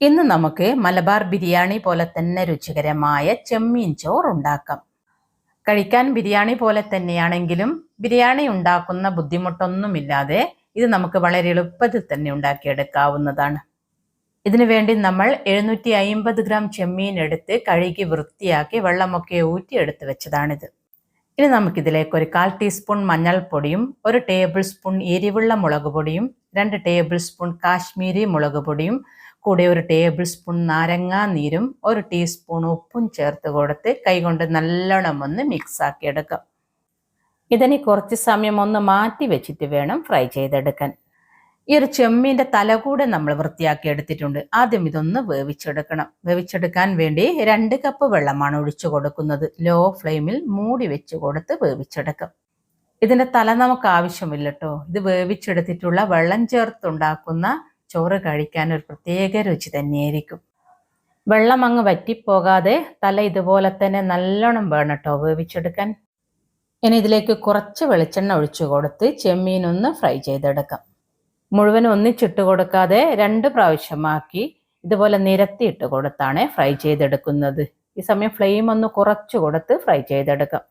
ഇന്ന് നമുക്ക് മലബാർ ബിരിയാണി പോലെ തന്നെ രുചികരമായ ചെമ്മീൻ ചോറ് ഉണ്ടാക്കാം. കഴിക്കാൻ ബിരിയാണി പോലെ തന്നെയാണെങ്കിലും ബിരിയാണി ഉണ്ടാക്കുന്ന ബുദ്ധിമുട്ടൊന്നുമില്ലാതെ ഇത് നമുക്ക് വളരെ എളുപ്പത്തിൽ തന്നെ ഉണ്ടാക്കിയെടുക്കാവുന്നതാണ്. ഇതിനു വേണ്ടി നമ്മൾ എഴുന്നൂറ്റി അയിമ്പത് ഗ്രാം ചെമ്മീൻ എടുത്ത് കഴുകി വൃത്തിയാക്കി വെള്ളമൊക്കെ ഊറ്റി എടുത്ത് വെച്ചതാണിത്. ഇനി നമുക്കിതിലേക്ക് ഒരു കാൽ ടീസ്പൂൺ മഞ്ഞൾപ്പൊടിയും ഒരു ടേബിൾ സ്പൂൺ എരിവുള്ള മുളക് പൊടിയും രണ്ട് ടേബിൾ സ്പൂൺ കാശ്മീരി മുളക് പൊടിയും കൂടെ ഒരു ടേബിൾ സ്പൂൺ നാരങ്ങാ നീരും ഒരു ടീസ്പൂൺ ഉപ്പും ചേർത്ത് കൊടുത്ത് കൈകൊണ്ട് നല്ലോണം ഒന്ന് മിക്സാക്കി എടുക്കാം. ഇതിനെ കുറച്ച് സമയം ഒന്ന് മാറ്റി വെച്ചിട്ട് വേണം ഫ്രൈ ചെയ്തെടുക്കാൻ. ഈ ഒരു ചെമ്മീന്റെ തല കൂടെ നമ്മൾ വൃത്തിയാക്കി എടുത്തിട്ടുണ്ട്. ആദ്യം ഇതൊന്ന് വേവിച്ചെടുക്കണം. വേവിച്ചെടുക്കാൻ വേണ്ടി രണ്ട് കപ്പ് വെള്ളമാണ് ഒഴിച്ചു കൊടുക്കുന്നത്. ലോ ഫ്ലെയിമിൽ മൂടി വെച്ച് കൊടുത്ത് വേവിച്ചെടുക്കാം. ഇതിന്റെ തല നമുക്ക് ആവശ്യമില്ല കേട്ടോ ഇത് വേവിച്ചെടുത്തിട്ടുള്ള വെള്ളം ചേർത്തുണ്ടാക്കുന്ന ചോറ് കഴിക്കാൻ ഒരു പ്രത്യേക രുചി തന്നെയായിരിക്കും. വെള്ളം അങ്ങ് വറ്റിപ്പോകാതെ തല ഇതുപോലെ തന്നെ നല്ലോണം വേണം കേട്ടോ വേവിച്ചെടുക്കാൻ. ഇനി ഇതിലേക്ക് കുറച്ച് വെളിച്ചെണ്ണ ഒഴിച്ചു കൊടുത്ത് ചെമ്മീനൊന്ന് ഫ്രൈ ചെയ്തെടുക്കാം. മുഴുവൻ ഒന്നിച്ചിട്ട് കൊടുക്കാതെ രണ്ട് പ്രാവശ്യമാക്കി ഇതുപോലെ നിരത്തിയിട്ട് കൊടുത്താണ് ഫ്രൈ ചെയ്തെടുക്കുന്നത്. ഈ സമയം ഫ്ലെയിം ഒന്ന് കുറച്ച് കൊടുത്ത് ഫ്രൈ ചെയ്തെടുക്കാം.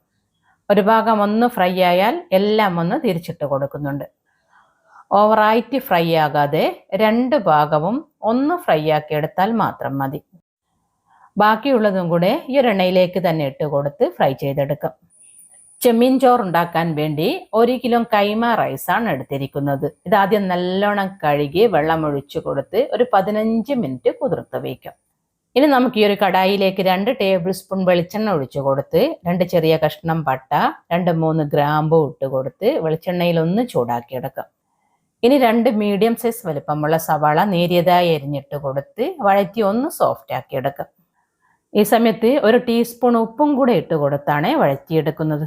ഒരു ഭാഗം ഒന്ന് ഫ്രൈ ആയാൽ എല്ലാം ഒന്ന് തിരിച്ചിട്ട് കൊടുക്കുന്നുണ്ട്. ഓവറായിട്ട് ഫ്രൈ ആകാതെ രണ്ട് ഭാഗവും ഒന്ന് ഫ്രൈ ആക്കി എടുത്താൽ മാത്രം മതി. ബാക്കിയുള്ളതും കൂടെ ഈ എണ്ണയിലേക്ക് തന്നെ ഇട്ട് കൊടുത്ത് ഫ്രൈ ചെയ്തെടുക്കാം. ചെമ്മീൻ ചോറ് ഉണ്ടാക്കാൻ വേണ്ടി ഒരു കിലോ കൈമ റൈസാണ് എടുത്തിരിക്കുന്നത്. ഇത് ആദ്യം നല്ലോണം കഴുകി വെള്ളം ഒഴിച്ചു കൊടുത്ത് ഒരു പതിനഞ്ച് മിനിറ്റ് കുതിർത്ത് വയ്ക്കാം. ഇനി നമുക്ക് ഈ ഒരു കടായിലേക്ക് രണ്ട് ടേബിൾ സ്പൂൺ വെളിച്ചെണ്ണ ഒഴിച്ചു കൊടുത്ത് രണ്ട് ചെറിയ കഷ്ണം പട്ട രണ്ട് മൂന്ന് ഗ്രാമ്പു ഇട്ട് കൊടുത്ത് വെളിച്ചെണ്ണയിൽ ഒന്ന് ചൂടാക്കിയെടുക്കാം. ഇനി രണ്ട് മീഡിയം സൈസ് വലുപ്പമുള്ള സവാള നേരിയതായി എരിഞ്ഞിട്ട് കൊടുത്ത് വഴറ്റി ഒന്ന് സോഫ്റ്റ് ആക്കി എടുക്കാം. ഈ സമയത്ത് ഒരു ടീസ്പൂൺ ഉപ്പും കൂടെ ഇട്ട് കൊടുത്താണ് വഴറ്റിയെടുക്കുന്നത്.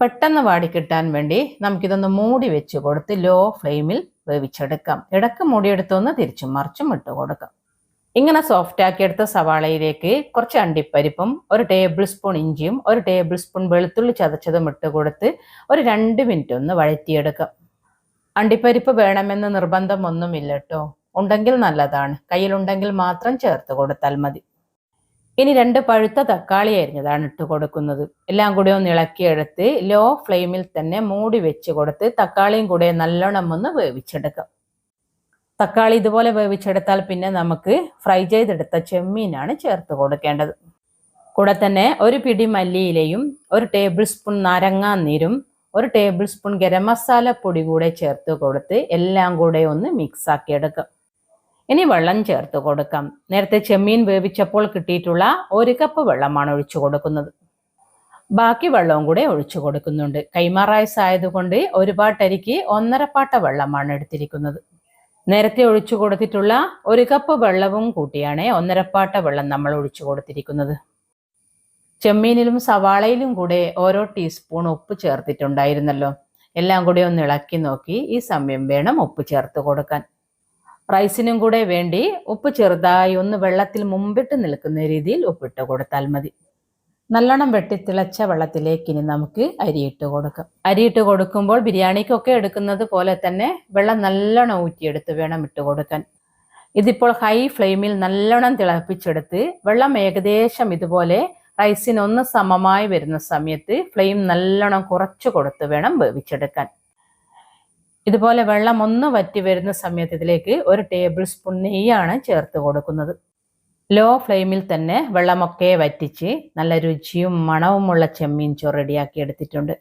പെട്ടെന്ന് വാടിക്കിട്ടാൻ വേണ്ടി നമുക്കിതൊന്ന് മൂടി വെച്ച് കൊടുത്ത് ലോ ഫ്ലെയിമിൽ വേവിച്ചെടുക്കാം. ഇടയ്ക്ക് മൂടിയെടുത്തൊന്ന് തിരിച്ചും മറിച്ചും ഇട്ട് കൊടുക്കാം. ഇങ്ങനെ സോഫ്റ്റ് ആക്കിയെടുത്ത സവാളയിലേക്ക് കുറച്ച് അണ്ടിപ്പരിപ്പും ഒരു ടേബിൾ സ്പൂൺ ഇഞ്ചിയും ഒരു ടേബിൾ സ്പൂൺ വെളുത്തുള്ളി ചതച്ചതും ഇട്ട് കൊടുത്ത് ഒരു രണ്ട് മിനിറ്റ് ഒന്ന് വഴറ്റിയെടുക്കാം. അണ്ടിപ്പരിപ്പ് വേണമെന്ന് നിർബന്ധമൊന്നുമില്ല കേട്ടോ ഉണ്ടെങ്കിൽ നല്ലതാണ്. കയ്യിലുണ്ടെങ്കിൽ മാത്രം ചേർത്ത് കൊടുത്താൽ മതി. ഇനി രണ്ട് പഴുത്ത തക്കാളി അരിഞ്ഞതാണ് ഇട്ട് കൊടുക്കുന്നത്. എല്ലാം കൂടി ഒന്ന് ഇളക്കിയെടുത്ത് ലോ ഫ്ലെയിമിൽ തന്നെ മൂടി വെച്ച് കൊടുത്ത് തക്കാളിയും കൂടെ നല്ലോണം ഒന്ന് വേവിച്ചെടുക്കാം. തക്കാളി ഇതുപോലെ വേവിച്ചെടുത്താൽ പിന്നെ നമുക്ക് ഫ്രൈ ചെയ്തെടുത്ത ചെമ്മീനാണ് ചേർത്ത് കൊടുക്കേണ്ടത്. കൂടെ തന്നെ ഒരു പിടി മല്ലിയിലയും ഒരു ടേബിൾ സ്പൂൺ നാരങ്ങാ നീരും ഒരു ടേബിൾ സ്പൂൺ ഗരം മസാല പൊടി കൂടെ ചേർത്ത് കൊടുത്ത് എല്ലാം കൂടെ ഒന്ന് മിക്സ് ആക്കി ഇനി വെള്ളം ചേർത്ത് കൊടുക്കാം. നേരത്തെ ചെമ്മീൻ വേവിച്ചപ്പോൾ കിട്ടിയിട്ടുള്ള ഒരു കപ്പ് വെള്ളമാണ് ഒഴിച്ചു കൊടുക്കുന്നത്. ബാക്കി വെള്ളവും കൂടെ ഒഴിച്ചു കൊടുക്കുന്നുണ്ട്. കൈമാറായസായതുകൊണ്ട് റൈസ് ആയതുകൊണ്ട് ഒരു പാട്ടരിക്ക് ഒന്നര പാട്ട വെള്ളമാണ് എടുത്തിരിക്കുന്നത്. നേരത്തെ ഒഴിച്ചു കൊടുത്തിട്ടുള്ള ഒരു കപ്പ് വെള്ളവും കൂട്ടിയാണ് ഒന്നരപ്പാട്ട വെള്ളം നമ്മൾ ഒഴിച്ചു കൊടുത്തിരിക്കുന്നത്. ചെമ്മീനിലും സവാളയിലും കൂടെ ഓരോ ടീസ്പൂൺ ഉപ്പ് ചേർത്തിട്ടുണ്ടായിരുന്നല്ലോ. എല്ലാം കൂടി ഒന്ന് ഇളക്കി നോക്കി ഈ സമയം വേണം ഉപ്പ് ചേർത്ത് കൊടുക്കാൻ. റൈസിനും കൂടെ വേണ്ടി ഉപ്പ് ചെറുതായി ഒന്ന് വെള്ളത്തിൽ മുമ്പിട്ട് നിൽക്കുന്ന രീതിയിൽ ഉപ്പിട്ട് കൊടുത്താൽ മതി. നല്ലോണം വെട്ടിത്തിളച്ച വെള്ളത്തിലേക്ക് ഇനി നമുക്ക് അരിയിട്ട് കൊടുക്കാം. അരിയിട്ട് കൊടുക്കുമ്പോൾ ബിരിയാണിക്കൊക്കെ എടുക്കുന്നത് പോലെ തന്നെ വെള്ളം നല്ലോണം ഊറ്റിയെടുത്ത് വേണം ഇട്ട് കൊടുക്കാൻ. ഇതിപ്പോൾ ഹൈ ഫ്ലെയിമിൽ നല്ലോണം തിളപ്പിച്ചെടുത്ത് വെള്ളം ഏകദേശം ഇതുപോലെ റൈസിനൊന്ന് സമമായി വരുന്ന സമയത്ത് ഫ്ലെയിം നല്ലോണം കുറച്ച് കൊടുത്ത് വേണം വേവിച്ചെടുക്കാൻ. ഇതുപോലെ വെള്ളം ഒന്ന് വറ്റി വരുന്ന സമയത്ത് ഇതിലേക്ക് ഒരു ടേബിൾ സ്പൂൺ നെയ്യാണ് ചേർത്ത് കൊടുക്കുന്നത്. ലോ ഫ്ലെയിമിൽ തന്നെ വെള്ളമൊക്കെ വറ്റിച്ച് നല്ല രുചിയും മണവുമുള്ള ചെമ്മീൻ ചോറ് റെഡിയാക്കി എടുത്തിട്ടുണ്ട്.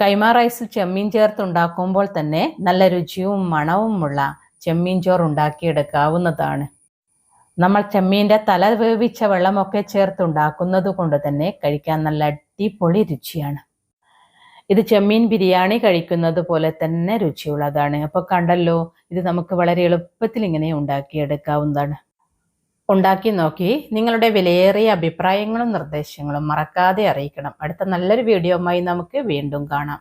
കൈമാ റൈസിൽ ചെമ്മീൻ ചേർത്ത് ഉണ്ടാക്കുമ്പോൾ തന്നെ നല്ല രുചിയും മണവുമുള്ള ചെമ്മീൻ ചോറ് ഉണ്ടാക്കിയെടുക്കാവുന്നതാണ്. നമ്മൾ ചെമ്മീന്റെ തല വേവിച്ച വെള്ളമൊക്കെ ചേർത്ത് ഉണ്ടാക്കുന്നത് കൊണ്ട് തന്നെ കഴിക്കാൻ നല്ല അടിപൊളി രുചിയാണ്. ഇത് ചെമ്മീൻ ബിരിയാണി കഴിക്കുന്നത് പോലെ തന്നെ രുചിയുള്ളതാണ്. അപ്പോൾ കണ്ടല്ലോ ഇത് നമുക്ക് വളരെ എളുപ്പത്തിൽ ഇങ്ങനെ ഉണ്ടാക്കിയെടുക്കാവുന്നതാണ്. ഉണ്ടാക്കി നോക്കി നിങ്ങളുടെ വിലയേറിയ അഭിപ്രായങ്ങളും നിർദ്ദേശങ്ങളും മറക്കാതെ അറിയിക്കണം. അടുത്ത നല്ലൊരു വീഡിയോയുമായി നമുക്ക് വീണ്ടും കാണാം.